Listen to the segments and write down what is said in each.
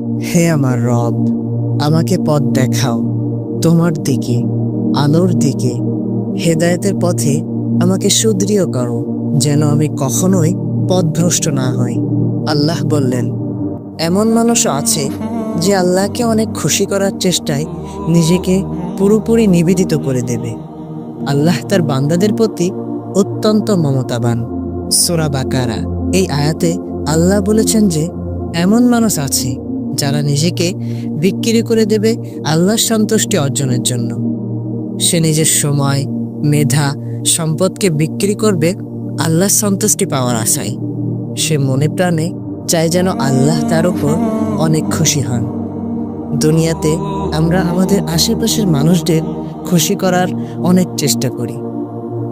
হে আমার রব, আমাকে পথ দেখাও। তোমার দিকে, আলোর দিকে, হেদায়েতের পথে আমাকে সুদৃঢ় করো, যেন আমি কখনোই পথভ্রষ্ট না হই। আল্লাহ বললেন, এমন মানুষও আছে যে আল্লাহকে অনেক খুশি করার চেষ্টায় নিজেকে পুরোপুরি নিবেদিত করে দেবে। আল্লাহ তার বান্দাদের প্রতি অত্যন্ত মমতাবান। সোরা বাকারা, এই আয়াতে আল্লাহ বলেছেন যে, এমন মানুষ আছে যারা নিজেকে বিক্রি করে দেবে আল্লাহর সন্তুষ্টি অর্জনের জন্য। সে নিজের সময়, মেধা, সম্পদকে বিক্রি করবে আল্লাহর সন্তুষ্টি পাওয়ার আশায়। সে মনে প্রাণে চায় যেন আল্লাহ তার উপর অনেক খুশি হন। দুনিয়াতে আমরা আমাদের আশেপাশের মানুষদের খুশি করার অনেক চেষ্টা করি।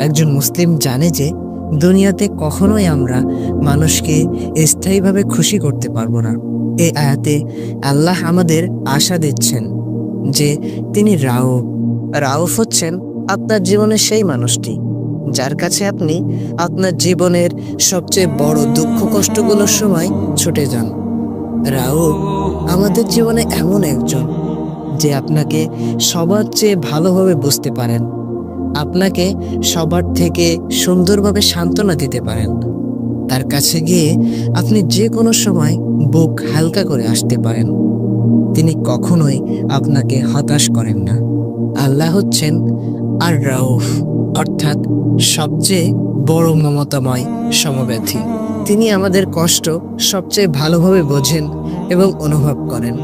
একজন মুসলিম জানে যে দুনিয়াতে কখনোই আমরা মানুষকে স্থায়ীভাবে খুশি করতে পারব না। এই আয়াতে আল্লাহ আমাদের আশা দিচ্ছেন যে তিনি রাউফ রাউফ হচ্ছেন আপনার জীবনের সেই মানুষটি, যার কাছে আপনি আপনার জীবনের সবচেয়ে বড় দুঃখ কষ্টগুলোর সময় ছুটে যান। রাউফ আমাদের জীবনে এমন একজন যে আপনাকে সবার চেয়ে ভালোভাবে বুঝতে পারেন, আপনাকে সবার থেকে সুন্দরভাবে সান্ত্বনা দিতে পারেন। তার কাছে গিয়ে আপনি যে কোনো সময় বুক হালকা করে আসতে পারেন। তিনি কখনোই আপনাকে হতাশ করেন না। আল্লাহ হচ্ছেন আর রাউফ অর্থাৎ সবচেয়ে বড় মমতাময় সমব্যথী। তিনি আমাদের কষ্ট সবচেয়ে ভালোভাবে বোঝেন এবং অনুভব করেন।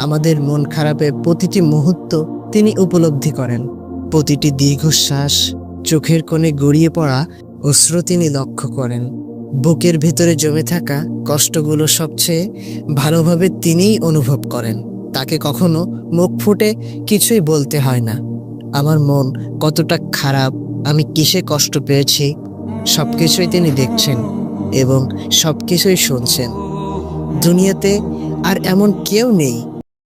আমাদের মন খারাপের প্রতিটি মুহূর্ত তিনি উপলব্ধি করেন। প্রতিটি দীর্ঘশ্বাস চোখের কোণে গড়িয়ে পড়া অশ্রু তিনি লক্ষ্য করেন। বুকের ভেতরে জমে থাকা কষ্টগুলো সবচেয়ে ভালোভাবে তিনিই অনুভব করেন। তাকে কখনো মুখ ফুটে কিছুই বলতে হয় না। আমার মন কতটা খারাপ, আমি কিসে কষ্ট পেয়েছি সব কিছুই তিনি দেখছেন এবং সব কিছুই শুনছেন। দুনিয়াতে আর এমন কেউ নেই